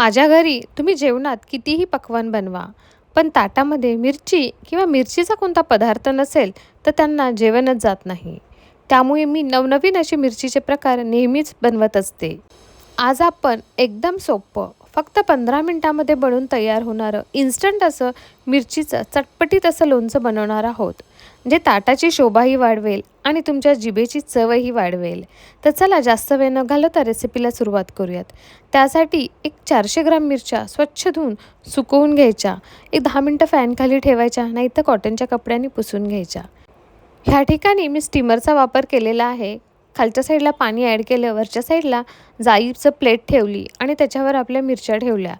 माझ्या घरी तुम्ही जेवणात कितीही पक्वान बनवा पण ताटामध्ये मिरची किंवा मिरचीचा कोणता पदार्थ नसेल तर त्यांना जेवणच जात नाही. त्यामुळे मी नवनवीन असे मिरचीचे प्रकार नेहमीच बनवत असते. आज आपण एकदम सोपं फक्त पंधरा मिनटामध्ये बनवून तयार होणारं इन्स्टंट असं मिरचीचं चटपटीत असं लोणचं बनवणार आहोत जे ताटाची शोभाही वाढवेल आणि तुमच्या जिभेची चवही वाढवेल. तर चला जास्त वेळ न घालवता रेसिपीला सुरुवात करूयात. त्यासाठी एक चारशे ग्राम मिरच्या स्वच्छ धुवून सुकवून घ्यायच्या. एक दहा मिनटं फॅनखाली ठेवायच्या नाही तर कॉटनच्या कपड्यांनी पुसून घ्यायच्या. ह्या ठिकाणी मी स्टीमरचा वापर केलेला आहे. खालच्या साईडला पाणी ॲड केलं वरच्या साईडला जाईचं प्लेट ठेवली आणि त्याच्यावर आपल्या मिरच्या ठेवल्या.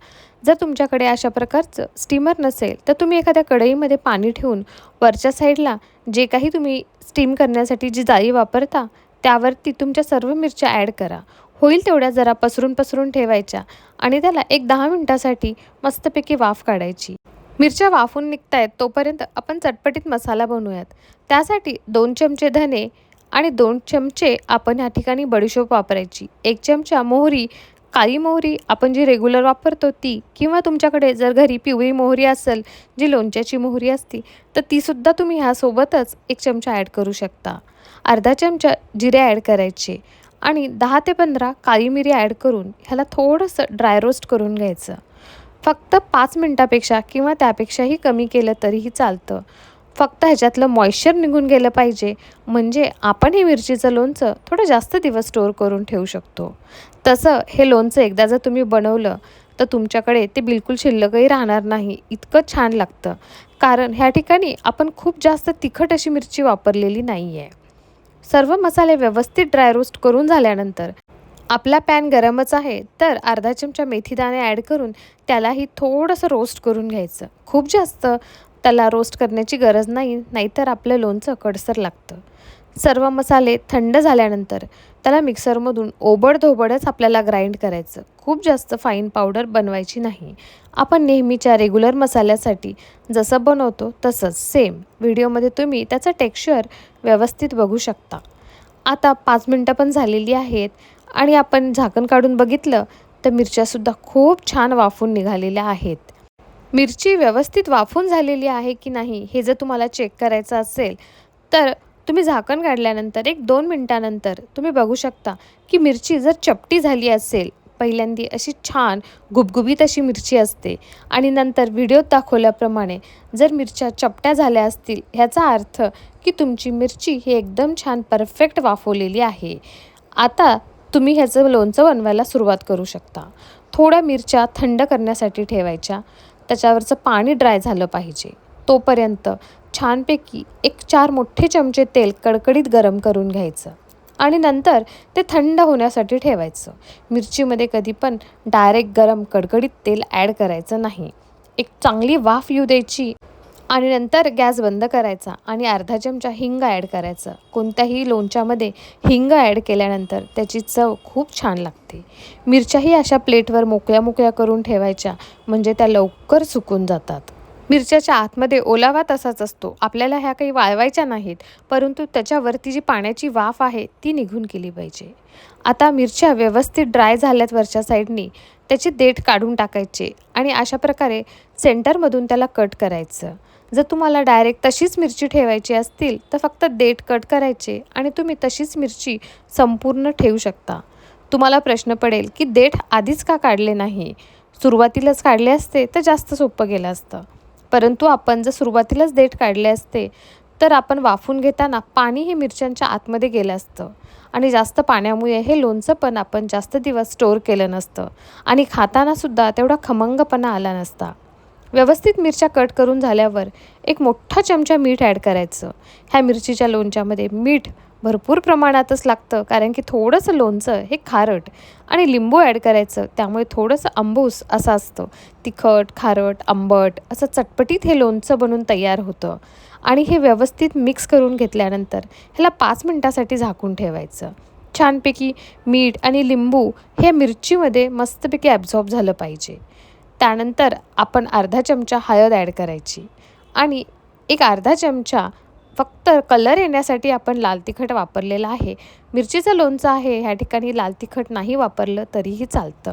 जर तुमच्याकडे अशा प्रकारचं स्टीमर नसेल तर तुम्ही एखाद्या कढईमध्ये पाणी ठेवून वरच्या साईडला जे काही तुम्ही स्टीम करण्यासाठी जी जाळी वापरता त्यावरती तुमच्या सर्व मिरच्या ॲड करा. होईल तेवढ्या जरा पसरून पसरून ठेवायच्या आणि त्याला एक दहा मिनटासाठी मस्तपैकी वाफ काढायची. मिरच्या वाफून निघतायत तोपर्यंत आपण चटपटीत मसाला बनवूयात. त्यासाठी दोन चमचे धने आणि दोन चमचे आपण ह्या ठिकाणी बडीशोप वापरायची. एक चमचा मोहरी काळी मोहरी आपण जी रेग्युलर वापरतो ती किंवा तुमच्याकडे जर घरी पिवळी मोहरी असेल जी लोणच्याची मोहरी असती तर तीसुद्धा तुम्ही ह्यासोबतच एक चमचा ॲड करू शकता. अर्धा चमचा जिरे ॲड करायचे आणि दहा ते पंधरा काळी मिरी ॲड करून ह्याला थोडंसं ड्राय रोस्ट करून घ्यायचं. फक्त पाच मिनटापेक्षा किंवा त्यापेक्षाही कमी केलं तरीही चालतं. फक्त ह्याच्यातलं मॉइश्चर निघून गेलं पाहिजे. म्हणजे आपण हे मिरचीचं लोणचं थोडं जास्त दिवस स्टोअर करून ठेवू शकतो. तसं हे लोणचं एकदा जर तुम्ही बनवलं तर तुमच्याकडे ते बिलकुल शिल्लकही राहणार नाही. इतकं छान लागतं. कारण ह्या ठिकाणी आपण खूप जास्त तिखट अशी मिरची वापरलेली नाही आहे सर्व मसाले व्यवस्थित ड्राय रोस्ट करून झाल्यानंतर आपला पॅन गरमच आहे तर अर्धा चमचा मेथीदाणे ॲड करून त्यालाही थोडंसं रोस्ट करून घ्यायचं. खूप जास्त त्याला रोस्ट करण्याची गरज नाही नाहीतर आपलं लोणचं कडसर लागतं. सर्व मसाले थंड झाल्यानंतर त्याला मिक्सरमधून ओबडधोबडच आपल्याला ग्राइंड करायचं. खूप जास्त फाईन पावडर बनवायची नाही. आपण नेहमीच्या रेग्युलर मसाल्यासाठी जसं बनवतो तसंच सेम व्हिडिओमध्ये तुम्ही त्याचं टेक्स्चर व्यवस्थित बघू शकता. आता पाच मिनटं पण झालेली आहेत आणि आपण झाकण काढून बघितलं तर मिरच्यासुद्धा खूप छान वाफून निघालेल्या आहेत. मिरची व्यवस्थित वाफून झालेली आहे की नाही हे जर तुम्हाला चेक करायचं असेल तर तुम्ही झाकण काढल्यानंतर एक दोन मिनटानंतर तुम्ही बघू शकता की मिरची जर चपटी झाली असेल पहिल्यांदी अशी छान गुबगुबीत अशी मिरची असते. आणि नंतर व्हिडिओत दाखवल्याप्रमाणे जर मिरच्या चपट्या झाल्या असतील ह्याचा अर्थ की तुमची मिरची ही एकदम छान परफेक्ट वाफवलेली आहे. आता तुम्ही ह्याचं लोणचं बनवायला सुरुवात करू शकता. थोड्या मिरच्या थंड करण्यासाठी ठेवायच्या. त्याच्यावरचं पाणी ड्राय झालं पाहिजे. तोपर्यंत छानपैकी एक चार मोठे चमचे तेल कडकडीत गरम करून घ्यायचं आणि नंतर ते थंड होण्यासाठी ठेवायचं. मिरचीमध्ये कधी पण डायरेक्ट गरम कडकडीत तेल ॲड करायचं नाही. एक चांगली वाफ येऊ द्यायची. आणि नंतर गॅस बंद करायचा आणि अर्धा चमचा हिंग ॲड करायचं. कोणत्याही लोणच्यामध्ये हिंग ॲड केल्यानंतर त्याची चव खूप छान लागते. मिरच्याही अशा प्लेटवर मोकळ्या मोकळ्या करून ठेवायच्या म्हणजे त्या लवकर सुकून जातात. मिरच्याच्या आतमध्ये ओलावा तसाच असतो. आपल्याला ह्या काही वाळवायच्या नाहीत परंतु त्याच्यावरती जी पाण्याची वाफ आहे ती निघून केली पाहिजे. आता मिरच्या व्यवस्थित ड्राय झाल्यात वरच्या साईडनी त्याचे देठ काढून टाकायचे आणि अशा प्रकारे सेंटरमधून त्याला कट करायचं. जर तुम्हाला डायरेक्ट तशीच मिरची ठेवायची असतील तर फक्त देठ कट करायचे आणि तुम्ही तशीच मिरची संपूर्ण ठेवू शकता. तुम्हाला प्रश्न पडेल की देठ आधीच का काढले नाही? सुरुवातीलाच काढले असते तर जास्त सोपं गेलं असतं. परंतु आपण जर सुरुवातीलाच देठ काढले असते तर आपण वाफून घेताना पाणी हे मिरच्यांच्या आतमध्ये गेलं असतं. आणि जास्त पाण्यामुळे हे लोणचं पण आपण जास्त दिवस स्टोअर केलं नसतं. आणि खातानासुद्धा तेवढा खमंगपणा आला नसता. व्यवस्थित मिरच्या कट करून झाल्यावर एक मोठा चमचा मीठ ॲड करायचं. ह्या मिरचीच्या लोणच्यामध्ये मीठ भरपूर प्रमाणातच लागतं कारण की थोडंसं लोणचं हे खारट आणि लिंबू ॲड करायचं त्यामुळे थोडंसं आंबूस असं असतं. तिखट खारट आंबट असं चटपटीत हे लोणचं बनून तयार होतं. आणि हे व्यवस्थित मिक्स करून घेतल्यानंतर ह्याला पाच मिनटासाठी झाकून ठेवायचं. छानपैकी मीठ आणि लिंबू हे मिरचीमध्ये मस्तपैकी ॲब्झॉर्ब झालं पाहिजे. त्यानंतर आपण अर्धा चमचा हळद ॲड करायची आणि एक अर्धा चमचा फक्त कलर येण्यासाठी आपण लाल तिखट वापरलेलं आहे. मिरचीचं लोणचं आहे ह्या ठिकाणी लाल तिखट नाही वापरलं तरीही चालतं.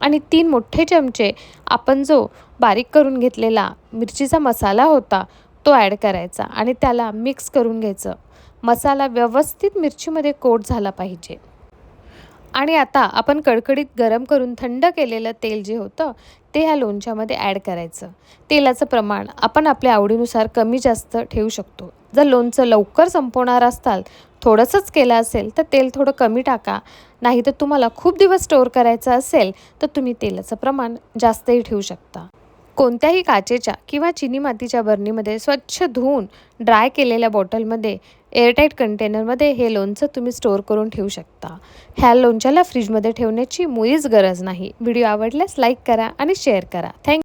आणि तीन मोठे चमचे आपण जो बारीक करून घेतलेला मिरचीचा मसाला होता तो ॲड करायचा आणि त्याला मिक्स करून घ्यायचं. मसाला व्यवस्थित मिरचीमध्ये कोट झाला पाहिजे. आणि आता आपण कडकडीत गरम करून थंड केलेलं तेल जे होतं ते ह्या लोणच्यामध्ये ॲड करायचं. तेलाचं प्रमाण आपण आपल्या आवडीनुसार कमी जास्त ठेवू शकतो. जर लोणचं लवकर संपवणार असताल थोडंसंच केलं असेल तर तेल थोडं कमी टाका. नाही तर तुम्हाला खूप दिवस स्टोअर करायचं असेल तर तुम्ही तेलाचं प्रमाण जास्तही ठेवू शकता. कोणत्याही काचेच्या किंवा चिनी मातीच्या बरणीमध्ये स्वच्छ धुवून ड्राय केलेल्या बॉटलमध्ये एअरटाईट कंटेनरमध्ये हे लोणचं तुम्ही स्टोअर करून ठेवू शकता. ह्या लोणच्याला फ्रीजमध्ये ठेवण्याची मुळीच गरज नाही. व्हिडिओ आवडल्यास लाईक करा आणि शेअर करा. थँक